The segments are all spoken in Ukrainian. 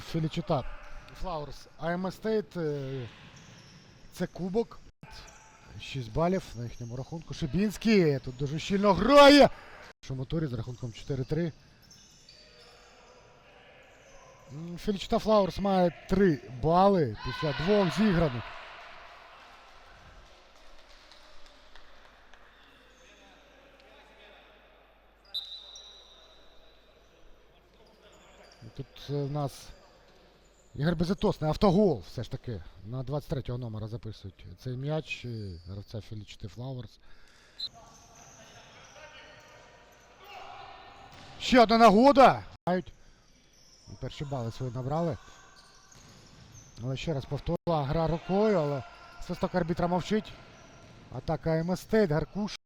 Фелічитат. Флаурс. АМ Стейт. е, Це кубок. 6 балів на їхньому рахунку. Шибінський тут дуже щільно грає. Що моторі з рахунком 4-3. М, Фелічита Флаурс має 3 бали після двох зіграних. Тут е, у нас Ігор Безитосний, автогол все ж таки. На 23-го номера записують цей м'яч гравця Фелічити Флауерс. Ще одна нагода! Перші бали свої набрали. Але ще раз повторила гра рукою, але свисток арбітра мовчить. Атака МС Стейт, Гаркуш.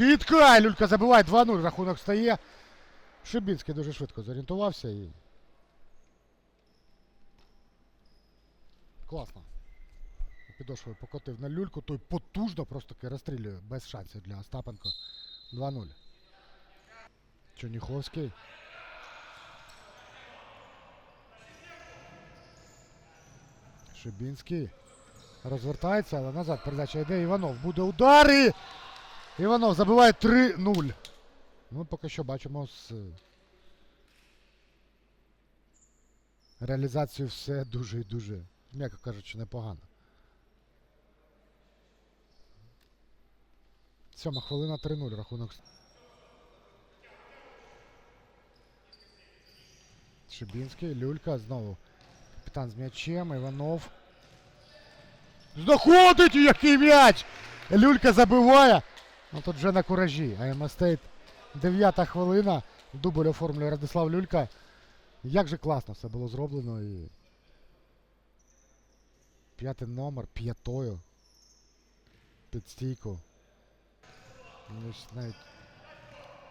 Скидка! Люлька забиває 2-0, рахунок стає. Шибінський дуже швидко зорієнтувався і. Класно. Підошвою покотив на люльку, той потужно просто таки розстрілює без шансів для Остапенко. 2-0. Чоніховський. Шибінський. Розвертається, але назад передача йде. Іванов буде удари! Іванов забиває 3-0. Ну, поки що бачимо з реалізацією все дуже і дуже, м'яко кажучи, непогано. Сьома хвилина 3-0 рахунок. Шибінський, Люлька знову. Капітан з м'ячем, Іванов. Знаходить який м'яч! Люлька забиває. Ну тут вже на куражі. АМ Стейт. Дев'ята хвилина. Дубль оформлює Радислав Люлька. Як же класно все було зроблено і. П'ятий номер, п'ятою. Під стійку. Ну, навіть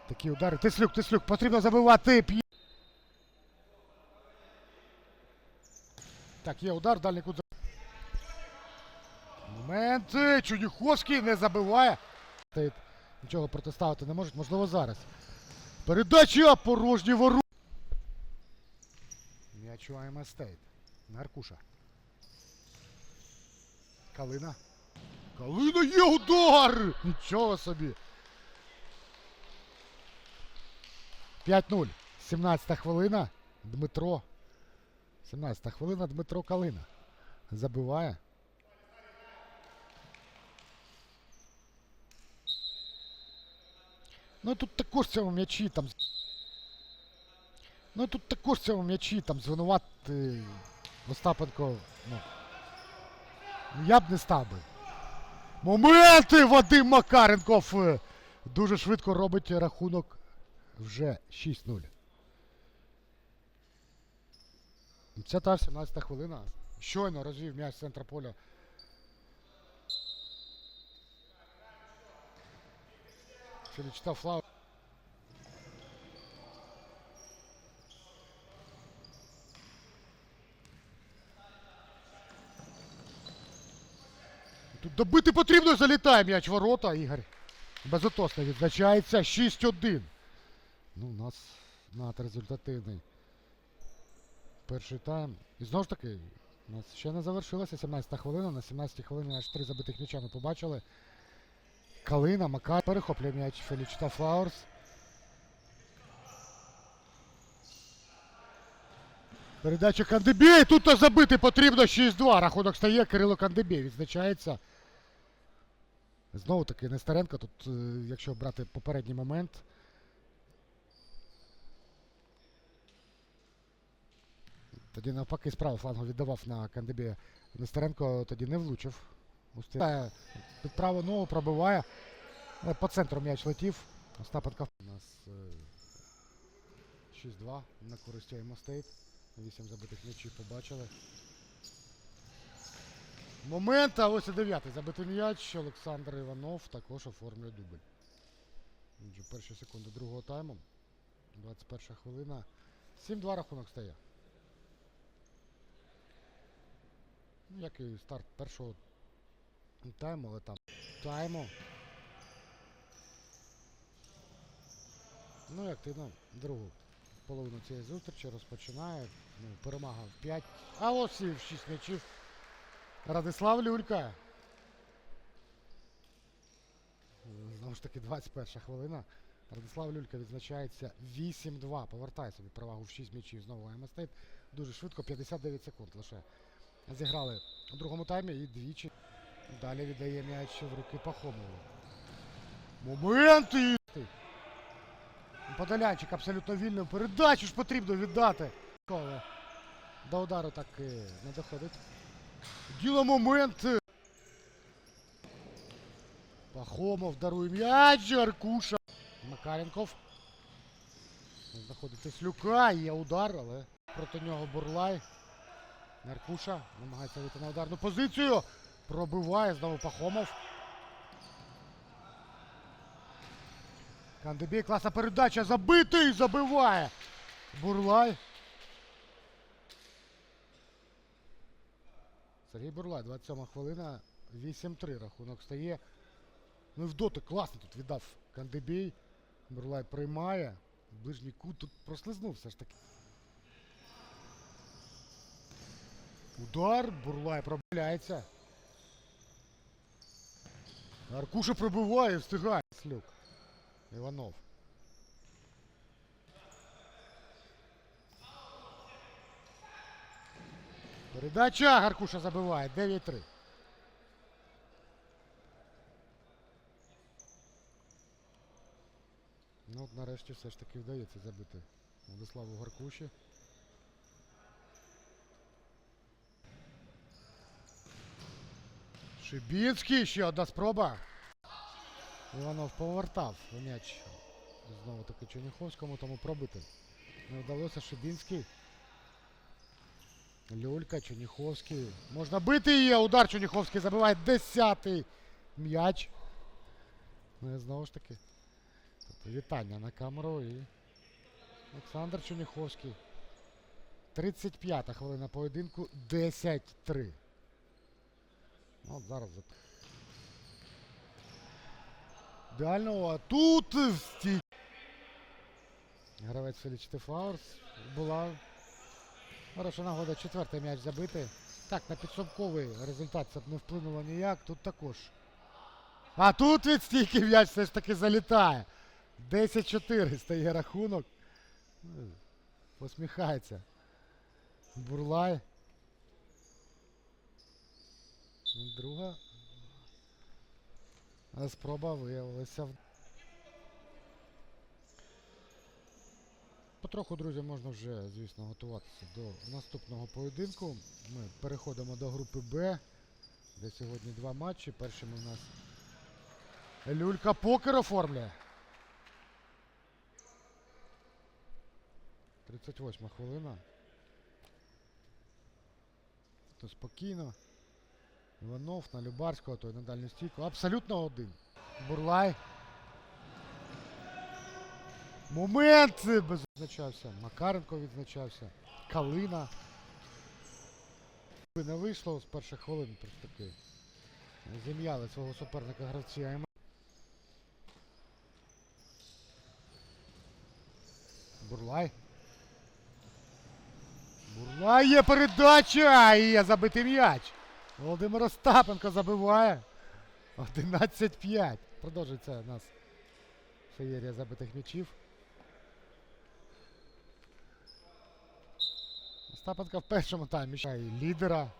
такі удари. Тислюк, Тислюк, потрібно забивати. П'є... Так, є удар, дальний кут. Моменти! Чуніховський не забиває. Нічого протиставити не можуть, можливо, зараз. Передача порожні вору. М'яч у АМ Стейт. Наркуша. Калина. Калина є удар! Нічого собі. 5-0. 17 хвилина. Дмитро. 17 хвилина Дмитро Калина. Забиває. Ну тут також цьому м'ячі там. Ну тут також цьому м'ячі там звинувати Остапенко. Ну. Я б не став би. Моменти! Вадим Макаренков е, дуже швидко робить рахунок вже 6-0. Це та 17 хвилина. Щойно розвів м'яч центра поля. Філічта Флау. Тут добити потрібно, залітає м'яч ворота, Ігор. Безотосно відзначається 6-1. Ну, у нас надрезультативний перший тайм. І знову ж таки, у нас ще не завершилася 17 хвилина. На 17 хвилині аж три забитих м'яча ми побачили. Калина, Макар перехоплює м'яч Фелічта Флауерс. Передача Кандебій. Тут то забити потрібно 6-2. Рахунок стає. Кирило Кандебій відзначається. Знову таки Нестеренко. Тут, е, якщо брати попередній момент. Тоді навпаки справа флангу віддавав на Кандебія. Нестеренко тоді не влучив. Устигає під праву ногу пробиває. Але по центру м'яч летів. Остапенко. У нас е, 6-2 на користь Стейт. 8 забитих м'ячів побачили. Момент, а ось і дев'ятий. Забитий м'яч. Олександр Іванов також оформлює дубль. Отже, перші секунди другого тайму. 21 хвилина. 7-2 рахунок стає. Ну, як і старт першого тайму, але там тайму. Ну, активно другу половину цієї зустрічі розпочинає. Ну, перемага в 5. А ось і в 6 м'ячів. Радислав Люлька. Знову ж таки, 21 хвилина. Радислав Люлька відзначається 8-2. Повертає собі перевагу в 6 м'ячів знову Аймастейт. Дуже швидко, 59 секунд лише. Зіграли у другому таймі і двічі. Далі віддає м'яч в руки Пахомову. Моменти! Подолянчик абсолютно вільним. Передачу ж потрібно віддати. До удару так і не доходить. Діло момент. Пахомов дарує м'яч. Аркуша. Макаренков. Знаходить Теслюка. Є удар, але проти нього Бурлай. Аркуша намагається вийти на ударну позицію. Пробиває знову Пахомов. Кандебій, класна передача. Забитий! Забиває. Бурлай. Сергій Бурлай, 27 хвилина, 8-3 рахунок стає. Ну і в дотик класно тут віддав Кандебій. Бурлай приймає. Ближній кут тут прослизнув все ж таки. Удар, Бурлай пробивається. Аркуша пробиває, встигає. Слюк. Іванов. Передача Гаркуша забиває. 9-3. Ну от нарешті все ж таки вдається забити Владиславу Гаркуші. Шибінський, ще одна спроба. Іванов повертав м'яч знову таки Черніховському, тому пробити. Не вдалося Шибінський. Люлька, Черніховський. Можна бити її, удар Черніховський забиває 10-й м'яч. Ну і знову ж таки. Тобто вітання на камеру і Олександр Черніховський. 35-та хвилина поєдинку. 10-3. Ну, от зараз. за- тут стій. Гравець Феліч Тефаурс. Була хороша нагода четвертий м'яч забити. Так, на підсумковий результат це не вплинуло ніяк. Тут також. А тут від стійки м'яч все ж таки залітає. 10-4 стає рахунок. Посміхається. Бурлай. Друга спроба виявилася. Потроху, друзі, можна вже, звісно, готуватися до наступного поєдинку. Ми переходимо до групи Б, де сьогодні два матчі. Першими у нас Люлька покер оформлює. 38 хвилина. То спокійно. Іванов на Любарського, той на дальню стійку. Абсолютно один. Бурлай. Момент без відзначався. Макаренко відзначався. Калина. Не вийшло з перших хвилин просто таки. Зім'яли свого суперника гравці. Бурлай. Бурлай є передача! І є забитий м'яч. Володимир Остапенко забиває. 11-5. Продовжується у нас феєрія забитих м'ячів. Остапенко в першому таймі й лідера.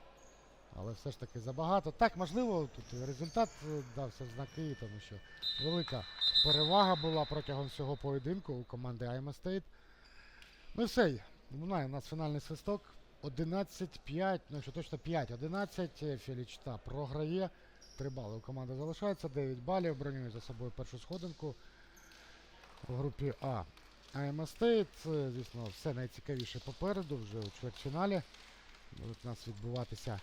Але все ж таки забагато. Так, можливо, тут результат дався знаки, тому що велика перевага була протягом всього поєдинку у команди Айма Стейт. Ну і все. У нас фінальний свисток. 11-5, ну що точно 5-11. Філічта програє. 3 бали у команди залишається, 9 балів. Бронює за собою першу сходинку в групі А. Стейт, е, звісно, все найцікавіше попереду, вже у чвертьфіналі. Будуть у нас відбуватися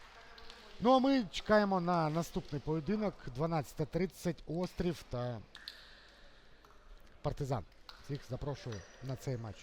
Ну а ми чекаємо на наступний поєдинок 12.30 Острів та Партизан. Всіх запрошую на цей матч.